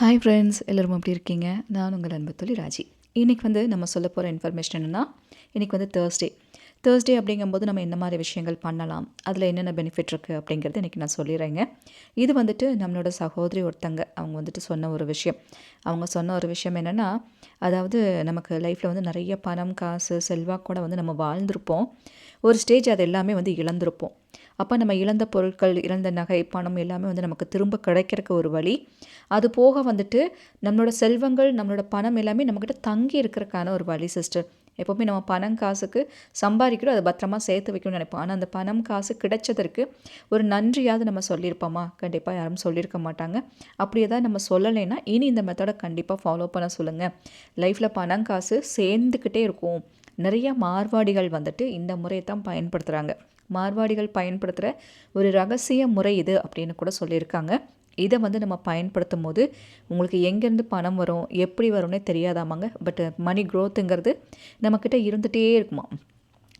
Hi friends எல்லோரும் எப்படி இருக்கீங்க? நான் உங்கள் அன்பு தொழில் ராஜி. இன்றைக்கி வந்து நம்ம சொல்ல போகிற இன்ஃபர்மேஷன் என்னென்னா இன்றைக்கி வந்து தேர்ஸ்டே தேர்ஸ்டே அப்படிங்கும்போது நம்ம என்ன மாதிரி விஷயங்கள் பண்ணலாம்? அதில் என்னென்ன பெனிஃபிட் இருக்குது அப்படிங்கிறது இன்றைக்கி நான் சொல்லிடுறேங்க. இது வந்துட்டு நம்மளோட சகோதரி ஒருத்தங்க அவங்க வந்துட்டு சொன்ன ஒரு விஷயம். அவங்க சொன்ன ஒரு விஷயம் என்னென்னா அதாவது நமக்கு லைஃப்பில் வந்து நிறைய பணம் காசு செல்வாக்கூட வந்து நம்ம வாழ்ந்திருப்போம். ஒரு ஸ்டேஜ் அது எல்லாமே வந்து இழந்திருப்போம். அப்போ நம்ம இழந்த பொருட்கள் இழந்த நகை பணம் எல்லாமே வந்து நமக்கு திரும்ப கிடைக்கிறக்கு ஒரு வழி. அது போக வந்துட்டு நம்மளோட செல்வங்கள் நம்மளோட பணம் எல்லாமே நம்மக்கிட்ட தங்கி இருக்கிறக்கான ஒரு வழி சிஸ்டர் எப்போவுமே நம்ம பணம் காசுக்கு சம்பாதிக்கிறோம் அதை பத்திரமா சேர்த்து வைக்கணும்னு நினைப்போம். ஆனால் அந்த பணம் காசு கிடைச்சதற்கு ஒரு நன்றியாவது நம்ம சொல்லியிருப்போமா? கண்டிப்பாக யாரும் சொல்லியிருக்க மாட்டாங்க. அப்படி ஏதாவது நம்ம சொல்லலைன்னா இனி இந்த மெத்தடை கண்டிப்பாக ஃபாலோ பண்ண சொல்லுங்கள் லைஃப்பில் பணம் காசு சேர்ந்துக்கிட்டே இருக்கும். நிறைய மார்வாடிகள் வந்துட்டு இந்த முறையை தான் பயன்படுத்துகிறாங்க மார்வாடிகள் பயன்படுத்துகிற ஒரு ரகசிய முறை இது அப்படின்னு கூட சொல்லியிருக்காங்க. இதை வந்து நம்ம பயன்படுத்தும் போது உங்களுக்கு எங்கேருந்து பணம் வரும் எப்படி வரும்னே தெரியாதாமாங்க. பட் மணி க்ரோத்துங்கிறது நம்மக்கிட்ட இருந்துகிட்டே இருக்குமா?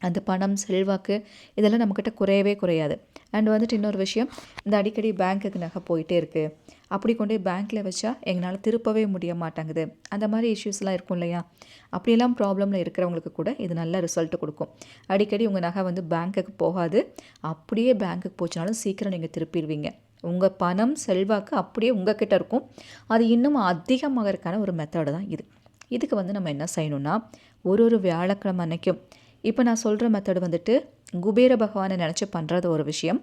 அந்த பணம் செல்வாக்கு இதெல்லாம் நம்மக்கிட்ட குறையவே குறையாது. அண்ட் வந்துட்டு இன்னொரு விஷயம் இந்த அடிக்கடி பேங்க்குக்கு நகை போயிட்டே இருக்குது அப்படி கொண்டு பேங்க்கில் வச்சா எங்களால் திருப்பவே முடிய மாட்டேங்குது. அந்த மாதிரி இஷ்யூஸ்லாம் இருக்கும் இல்லையா? அப்படியெல்லாம் ப்ராப்ளமில் இருக்கிறவங்களுக்கு கூட இது நல்ல ரிசல்ட்டு கொடுக்கும். அடிக்கடி உங்கள் நகை வந்து பேங்க்குக்கு போகாது. அப்படியே பேங்க்குக்கு போச்சுனாலும் சீக்கிரம் நீங்கள் திருப்பிடுவீங்க. உங்கள் பணம் செல்வாக்கு அப்படியே உங்கக்கிட்ட இருக்கும். அது இன்னும் அதிகமாகறதுக்கான ஒரு மெத்தடு தான் இது. இதுக்கு வந்து நம்ம என்ன செய்யணும்னா ஒரு ஒரு வியாழக்கிழமை அன்னைக்கும் இப்போ நான் சொல்கிற மெத்தடு வந்துட்டு குபேர பகவானை நினச்சி பண்ணுறது ஒரு விஷயம்.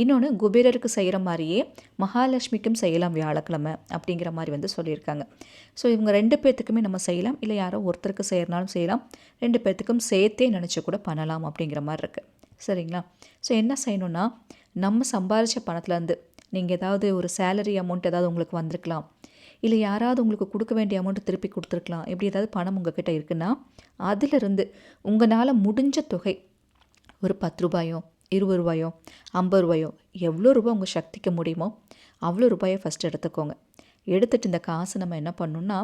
இன்னொன்று குபேரருக்கு செய்கிற மாதிரியே மகாலட்சுமிக்கும் செய்யலாம் வியாழக்கிழமை அப்படிங்கிற மாதிரி வந்து சொல்லியிருக்காங்க. ஸோ இவங்க ரெண்டு பேர்த்துக்குமே நம்ம செய்யலாம். இல்லை யாரோ ஒருத்தருக்கு செய்கிறனாலும் செய்யலாம். ரெண்டு பேர்த்துக்கும் சேர்த்தே நினச்சி கூட பண்ணலாம் அப்படிங்கிற மாதிரி இருக்குது சரிங்களா? ஸோ என்ன செய்யணுன்னா நம்ம சம்பாதிச்ச பணத்துலேருந்து நீங்கள் ஏதாவது ஒரு சேலரி அமௌண்ட் ஏதாவது உங்களுக்கு வந்திருக்கலாம். இல்லை யாராவது உங்களுக்கு கொடுக்க வேண்டிய அமௌண்ட்டு திருப்பி கொடுத்துருக்கலாம். எப்படி ஏதாவது பணம் உங்கள் கிட்டே இருக்குன்னா அதிலிருந்து உங்களால் முடிஞ்ச தொகை ஒரு பத்து ரூபாயோ இருபது ரூபாயோ ஐம்பது ரூபாயோ எவ்வளோ ரூபாய் உங்கள் சக்திக்கு முடியுமோ அவ்வளோ ரூபாயை ஃபஸ்ட்டு எடுத்துக்கோங்க. எடுத்துகிட்டு இந்த காசு நம்ம என்ன பண்ணணும்னா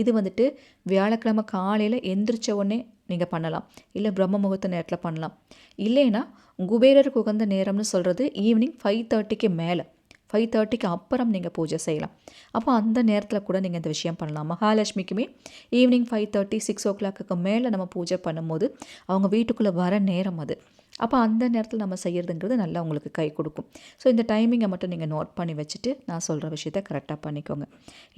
இது வந்துட்டு வியாழக்கிழமை காலையில் எந்திரிச்ச உடனே நீங்கள் பண்ணலாம். இல்லை பிரம்ம முகூர்த்த நேரத்தில் பண்ணலாம். இல்லைன்னா குபேரருக்கு உகந்த நேரம்னு சொல்கிறது ஈவினிங் ஃபைவ் தேர்ட்டிக்கு மேலே. ஃபைவ் தேர்ட்டிக்கு அப்புறம் நீங்கள் பூஜை செய்யலாம். அப்போ அந்த நேரத்தில் கூட நீங்கள் இந்த விஷயம் பண்ணலாம். மகாலட்சுமிக்குமே evening five thirty six o'clock மேலே நம்ம பூஜை பண்ணும்போது அவங்க வீட்டுக்குள்ளே வர நேரம் அது. அப்போ அந்த நேரத்தில் நம்ம செய்கிறதுங்கிறது நல்லா உங்களுக்கு கை கொடுக்கும். ஸோ இந்த டைமிங்கை மட்டும் நீங்கள் நோட் பண்ணி வச்சுட்டு நான் சொல்கிற விஷயத்த கரெக்டாக பண்ணிக்கோங்க.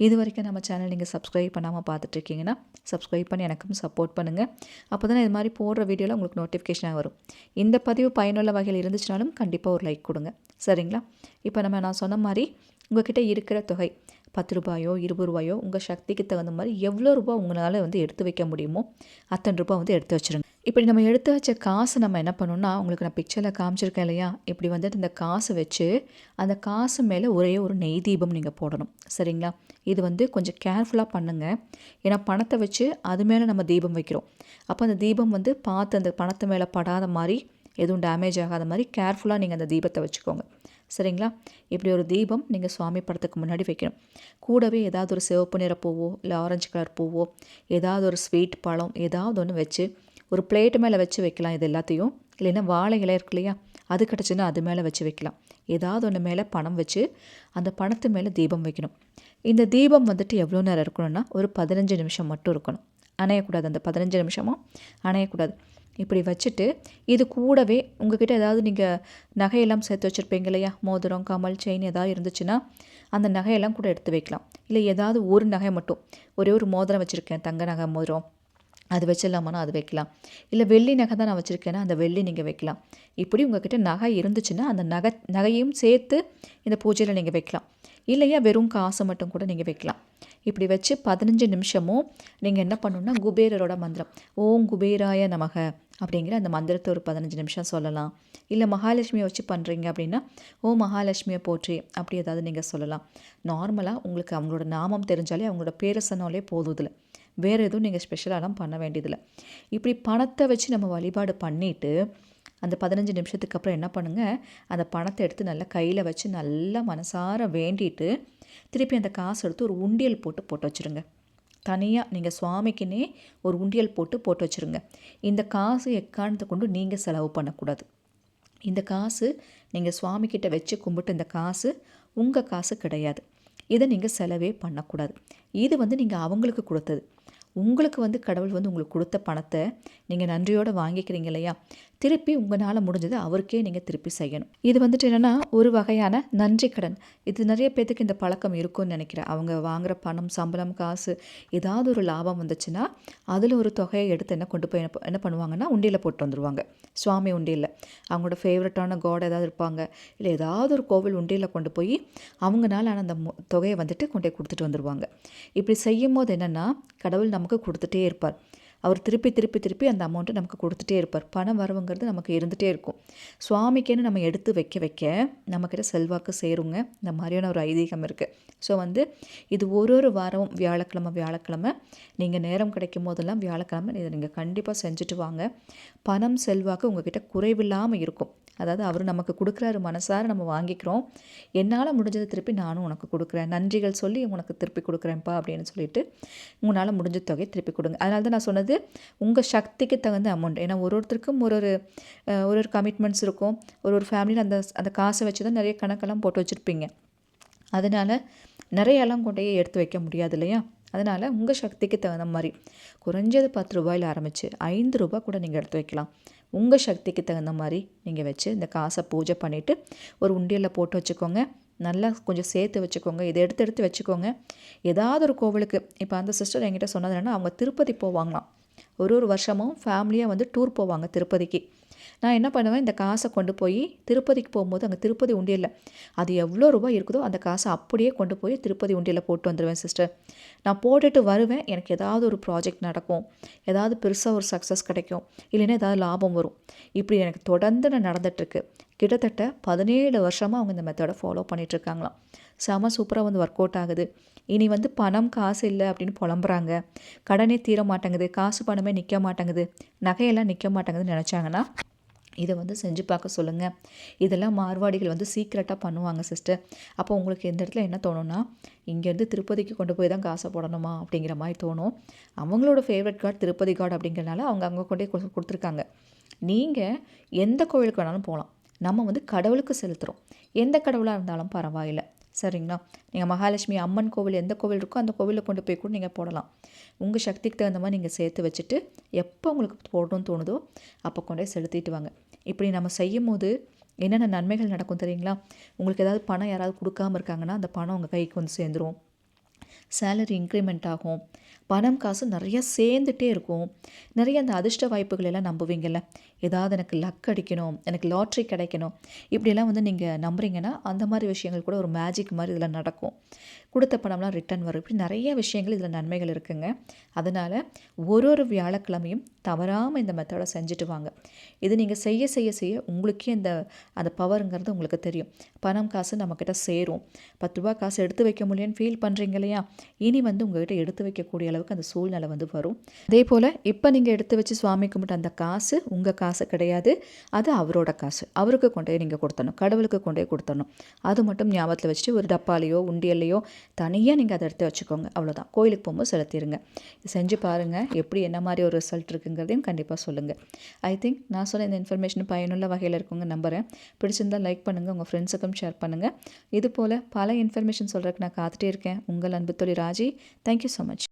இது வரைக்கும் நம்ம சேனல் நீங்கள் சப்ஸ்கிரைப் பண்ணாமல் பார்த்துட்ருக்கீங்கன்னா சப்ஸ்கிரைப் பண்ணி எனக்கும் சப்போர்ட் பண்ணுங்கள் அப்போ தான் இது மாதிரி போடுற வீடியோவில் உங்களுக்கு நோட்டிஃபிகேஷனாக வரும். இந்த பதிவு பயனுள்ள வகையில் இருந்துச்சுனாலும் கண்டிப்பாக ஒரு லைக் கொடுங்க. சரிங்களா? இப்போ நம்ம நான் சொன்ன மாதிரி உங்ககிட்ட இருக்கிற தொகை பத்து ரூபாயோ இருபது ரூபாயோ உங்கள் சக்திக்கு தகுந்த மாதிரி எவ்வளோ ரூபா உங்களால் வந்து எடுத்து வைக்க முடியுமோ அத்தனை ரூபா வந்து எடுத்து வச்சுருங்க. இப்படி நம்ம எடுத்து வச்ச காசு நம்ம என்ன பண்ணோம்னா உங்களுக்கு நான் பிக்சரில் காமிச்சிருக்கேன் இல்லையா? இப்படி வந்துட்டு இந்த காசு வச்சு அந்த காசு மேலே ஒரே ஒரு நெய் தீபம் நீங்கள் போடணும். சரிங்களா? இது வந்து கொஞ்சம் கேர்ஃபுல்லாக பண்ணுங்கள் ஏன்னா பணத்தை வச்சு அது மேலே நம்ம தீபம் வைக்கிறோம். அப்போ அந்த தீபம் வந்து பார்த்து அந்த பணத்தை மேலே படாத மாதிரி எதுவும் டேமேஜ் ஆகாத மாதிரி கேர்ஃபுல்லாக நீங்கள் அந்த தீபத்தை வச்சுக்கோங்க. சரிங்களா? இப்படி ஒரு தீபம் நீங்கள் சுவாமி படத்துக்கு முன்னாடி வைக்கணும். கூடவே ஏதாவது ஒரு சிவப்பு நிற பூவோ இல்லை ஆரஞ்சு கலர் பூவோ ஏதாவது ஒரு ஸ்வீட் பழம் ஏதாவது ஒன்று வச்சு ஒரு பிளேட்டு மேலே வச்சு வைக்கலாம் இது எல்லாத்தையும். இல்லைன்னா வாழை இலை இருக்கு இல்லையா? அது கிடச்சுன்னா அது மேலே வச்சு வைக்கலாம். ஏதாவது ஒன்று மேலே பணம் வச்சு அந்த பணத்து மேலே தீபம் வைக்கணும். இந்த தீபம் வந்துட்டு எவ்வளோ நேரம் இருக்கணும்னா ஒரு பதினஞ்சு நிமிஷம் மட்டும் இருக்கணும். அணையக்கூடாது அந்த பதினஞ்சு நிமிஷமும் அணையக்கூடாது. இப்படி வச்சுட்டு இது கூடவே உங்ககிட்ட ஏதாவது நீங்கள் நகையெல்லாம் சேர்த்து வச்சுருப்பீங்க இல்லையா? மோதிரம் கமல் செயின் ஏதாவது இருந்துச்சுன்னா அந்த நகையெல்லாம் கூட எடுத்து வைக்கலாம். இல்லை ஏதாவது ஒரு நகை மட்டும். ஒரே ஒரு மோதிரம் வச்சுருக்கேன் தங்க நகை மோதிரம். அது வச்சிடலாமானா அது வைக்கலாம். இல்லை வெள்ளி நகை தான் நான் வச்சுருக்கேன்னா அந்த வெள்ளி நீங்கள் வைக்கலாம். இப்படி உங்ககிட்ட நகை இருந்துச்சுன்னா அந்த நகை நகையும் சேர்த்து இந்த பூஜையில் நீங்கள் வைக்கலாம். இல்லையா வெறும் காசை மட்டும் கூட நீங்கள் வைக்கலாம். இப்படி வச்சு பதினஞ்சு நிமிஷமும் நீங்கள் என்ன பண்ணணுன்னா குபேரரோட மந்திரம். ஓம் குபேராய நமக அப்படிங்கிற அந்த மந்திரத்தை ஒரு பதினஞ்சு நிமிஷம் சொல்லலாம். இல்லை மகாலட்சுமியை வச்சு பண்ணுறீங்க அப்படின்னா ஓ மகாலட்சுமியை போற்றி அப்படி ஏதாவது நீங்கள் சொல்லலாம். நார்மலாக உங்களுக்கு அவங்களோட நாமம் தெரிஞ்சாலே அவங்களோட பேரை சொன்னாலே போதும் இதில். வேறு எதுவும் நீங்கள் ஸ்பெஷலாலாம் பண்ண வேண்டியதில்லை. இப்படி பணத்தை வச்சு நம்ம வழிபாடு பண்ணிவிட்டு அந்த பதினஞ்சு நிமிஷத்துக்கு அப்புறம் என்ன பண்ணுங்கள் அந்த பணத்தை எடுத்து நல்லா கையில் வச்சு நல்லா மனசார வேண்டிட்டு திருப்பி அந்த காசு எடுத்து ஒரு உண்டியல் போட்டு போட்டு வச்சுருங்க. தனியாக நீங்கள் சுவாமிக்குன்னே ஒரு உண்டியல் போட்டு போட்டு வச்சுருங்க. இந்த காசு எக்காரணத்தை கொண்டு நீங்கள் செலவு பண்ணக்கூடாது. இந்த காசு நீங்கள் சுவாமிக்கிட்ட வச்சு கும்பிட்டு இந்த காசு உங்கள் காசு கிடையாது. இதை நீங்கள் செலவே பண்ணக்கூடாது. இது வந்து நீங்கள் அவங்களுக்கு கொடுத்தது. உங்களுக்கு வந்து கடவுள் வந்து உங்களுக்கு கொடுத்த பணத்தை நீங்கள் நன்றியோடு வாங்கிக்கிறீங்க இல்லையா? திருப்பி உங்களால் முடிஞ்சதை அவருக்கே நீங்கள் திருப்பி செய்யணும். இது வந்துட்டு என்னென்னா ஒரு வகையான நன்றி கடன். இது நிறைய பேர்த்துக்கு இந்த பழக்கம் இருக்கும்னு நினைக்கிறேன். அவங்க வாங்குகிற பணம் சம்பளம் காசு ஏதாவது ஒரு லாபம் வந்துச்சுன்னா அதில் ஒரு தொகையை எடுத்து என்ன கொண்டு போய் என்ன பண்ணுவாங்கன்னா உண்டியில் போட்டு வந்துடுவாங்க சுவாமி உண்டியில். அவங்களோட ஃபேவரட்டான காட் ஏதாவது இருப்பாங்க. இல்லை ஏதாவது ஒரு கோவில் உண்டியில் கொண்டு போய் அவங்களால அந்த தொகையை வந்துட்டு கொண்டு போய் கொடுத்துட்டு வந்துடுவாங்க இப்படி செய்யும் போது என்னென்னா கடவுள் நமக்கு கொடுத்துட்டே இருப்பார். அவர் திருப்பி திருப்பி திருப்பி அந்த அமௌண்ட்டை நமக்கு கொடுத்துட்டே இருப்பார். பணம் வரவுங்கிறது நமக்கு இருந்துகிட்டே இருக்கும். சுவாமிக்கேன்னு நம்ம எடுத்து வைக்க வைக்க நம்மக்கிட்ட செல்வாக்கு சேருங்க. இந்த மாதிரியான ஒரு ஐதீகம் இருக்குது ஸோ வந்து இது ஒரு ஒரு வாரமும் வியாழக்கிழமை வியாழக்கிழமை நீங்கள் நேரம் கிடைக்கும் போதெல்லாம் வியாழக்கிழமை இதை நீங்கள் கண்டிப்பாக செஞ்சுட்டு வாங்க. பணம் செல்வாக்கு உங்ககிட்ட குறைவில்லாமல் இருக்கும். அதாவது அவர் நமக்கு கொடுக்குறாரு மனசார நம்ம வாங்கிக்கிறோம். என்னால் முடிஞ்சதை திருப்பி நானும் உனக்கு கொடுக்குறேன். நன்றிகள் சொல்லி உனக்கு திருப்பி கொடுக்குறேன்ப்பா அப்படின்னு சொல்லிட்டு உங்களால் முடிஞ்ச தொகையை திருப்பி கொடுங்க. அதனால தான் நான் சொன்னது உங்கள் சக்திக்கு தகுந்த அமௌண்ட் ஏன்னா ஒரு ஒருத்தருக்கும் ஒரு ஒரு ஒரு ஒரு கமிட்மெண்ட்ஸ் இருக்கும். ஒரு ஒரு ஃபேமிலியில் அந்த அந்த காசை வச்சு தான் நிறைய கணக்கெல்லாம் போட்டு வச்சுருப்பீங்க. அதனால் நிறையெல்லாம் கொண்டையே எடுத்து வைக்க முடியாது இல்லையா? அதனால் உங்கள் சக்திக்கு தகுந்த மாதிரி குறைஞ்சது பத்து ரூபாயில் ஆரம்பித்து ஐந்து ரூபா கூட நீங்கள் எடுத்து வைக்கலாம். உங்கள் சக்திக்கு தகுந்த மாதிரி நீங்கள் வச்சு இந்த காசை பூஜை பண்ணிவிட்டு ஒரு உண்டியலில் போட்டு வச்சுக்கோங்க. நல்லா கொஞ்சம் சேர்த்து வச்சுக்கோங்க. இதை எடுத்து எடுத்து வச்சுக்கோங்க. ஏதாவது ஒரு கோவிலுக்கு இப்போ அந்த சிஸ்டர் என்கிட்ட சொன்னது என்னென்னா அவங்க திருப்பதி போவாங்களாம். ஒரு ஒரு வருஷமும் ஃபேமிலியாக வந்து டூர் போவாங்க திருப்பதிக்கு. நான் என்ன பண்ணுவேன் இந்த காசை கொண்டு போய் திருப்பதிக்கு போகும்போது அங்கே திருப்பதி உண்டியலில் அது எவ்வளோ ரூபாய் இருக்குதோ அந்த காசை அப்படியே கொண்டு போய் திருப்பதி உண்டியலில் போட்டு வந்துடுவேன் சிஸ்டர் நான் போட்டுட்டு வருவேன் எனக்கு ஏதாவது ஒரு ப்ராஜெக்ட் நடக்கும் ஏதாவது பெருசாக ஒரு சக்ஸஸ் கிடைக்கும் இல்லைன்னா ஏதாவது லாபம் வரும். இப்படி எனக்கு தொடர்ந்து நான் நடந்துகிட்ருக்கு கிட்டத்தட்ட பதினேழு வருஷமாக அவங்க இந்த மெத்தடை ஃபாலோ பண்ணிகிட்ருக்காங்களாம் செம சூப்பராக வந்து ஒர்க் அவுட் ஆகுது. இனி வந்து பணம் காசு இல்லை அப்படின்னு புலம்புறாங்க. கடனே தீர மாட்டேங்குது காசு பணமே நிற்க மாட்டேங்குது நகையெல்லாம் நிற்க மாட்டேங்குதுன்னு நினச்சாங்கன்னா இதை வந்து செஞ்சு பார்க்க சொல்லுங்கள் இதெல்லாம் மார்வாடிகள் வந்து சீக்ரெட்டாக பண்ணுவாங்க சிஸ்டர் அப்போ உங்களுக்கு எந்த இடத்துல என்ன தோணும்னா இங்கேருந்து திருப்பதிக்கு கொண்டு போய் தான் காசை போடணுமா அப்படிங்கிற மாதிரி தோணும். அவங்களோட ஃபேவரட் கார்டு திருப்பதி கார்டு அப்படிங்கிறனால அவங்க அங்கே கொண்டே கொடுத்துருக்காங்க. நீங்கள் எந்த கோவிலுக்கு வேணாலும் போகலாம் நம்ம வந்து கடவுளுக்கு செலுத்துகிறோம் எந்த கடவுளாக இருந்தாலும் பரவாயில்லை. சரிங்களா? நீங்கள் மகாலட்சுமி அம்மன் கோவில் எந்த கோவில் இருக்கோ அந்த கோவிலில் கொண்டு போய் கூட நீங்கள் போடலாம். உங்கள் சக்திக்கு தகுந்த மாதிரி நீங்கள் சேர்த்து வச்சுட்டு எப்போ உங்களுக்கு போடணும்னு தோணுதோ அப்போ கொண்டே செலுத்திட்டு வாங்க. இப்படி நம்ம செய்யும் போது என்னென்ன நன்மைகள் நடக்கும் தெரியுங்களா? உங்களுக்கு ஏதாவது பணம் யாராவது கொடுக்காமல் இருக்காங்கன்னா அந்த பணம் உங்கள் கைக்கு வந்து சேர்ந்துடும் சேலரி இன்க்ரிமெண்ட் ஆகும். பணம் காசு நிறையா சேர்ந்துட்டே இருக்கும். நிறைய அந்த அதிர்ஷ்ட வாய்ப்புகள் எல்லாம் நம்புவீங்கள்ல ஏதாவது எனக்கு லக் அடிக்கணும் எனக்கு லாட்ரி கிடைக்கணும் இப்படியெல்லாம் வந்து நீங்கள் நம்புறீங்கன்னா அந்த மாதிரி விஷயங்கள் கூட ஒரு மேஜிக் மாதிரி இதில் நடக்கும். கொடுத்த பணம்லாம் ரிட்டர்ன் வரும். இப்படி நிறைய விஷயங்கள் இதில் நன்மைகள் இருக்குங்க. அதனால் ஒரு ஒரு வியாழக்கிழமையும் தவறாமல் இந்த மெத்தடை செஞ்சுட்டு வாங்க. இது நீங்கள் செய்ய செய்ய செய்ய உங்களுக்கே இந்த அந்த பவருங்கிறது உங்களுக்கு தெரியும். பணம் காசு நம்மக்கிட்ட சேரும். பத்து ரூபா காசு எடுத்து வைக்க முடியும்னு ஃபீல் பண்ணுறீங்க இல்லையா? இனி வந்து உங்கள்கிட்ட எடுத்து வைக்கக்கூடிய அளவுக்கு அந்த சூழ்நிலை வந்து வரும். அதே போல் இப்போ நீங்கள் எடுத்து வச்சு சுவாமி கும்பிட்டு அந்த காசு உங்கள் காசு கிடையாது. அது அவரோட காசு. அவருக்கு கொண்டே நீங்கள் கொடுத்தணும். கடவுளுக்கு கொண்டே கொடுத்தணும். அது மட்டும் ஞாபகத்தில் வச்சுட்டு ஒரு டப்பாலையோ உண்டியல்லையோ தனியாக நீங்கள் அதை எடுத்து வச்சுக்கோங்க. அவ்வளோதான் கோயிலுக்கு போகும்போது செலுத்திடுங்க செஞ்சு பாருங்கள் எப்படி என்ன மாதிரி ஒரு ரிசல்ட் இருக்குங்கிறதையும் கண்டிப்பாக சொல்லுங்கள் ஐ திங்க் நான் சொன்ன இந்த இன்ஃபர்மேஷன் பயனுள்ள வகையில் இருக்குங்க நம்புகிறேன் பிடிச்சிருந்தால் லைக் பண்ணுங்கள் உங்கள் ஃப்ரெண்ட்ஸுக்கும் ஷேர் பண்ணுங்கள் இது போல் பல இன்ஃபர்மேஷன் சொல்கிறதுக்கு நான் காத்துட்டே இருக்கேன். உங்கள் அன்பு தொழில் ராஜி. Thank you so much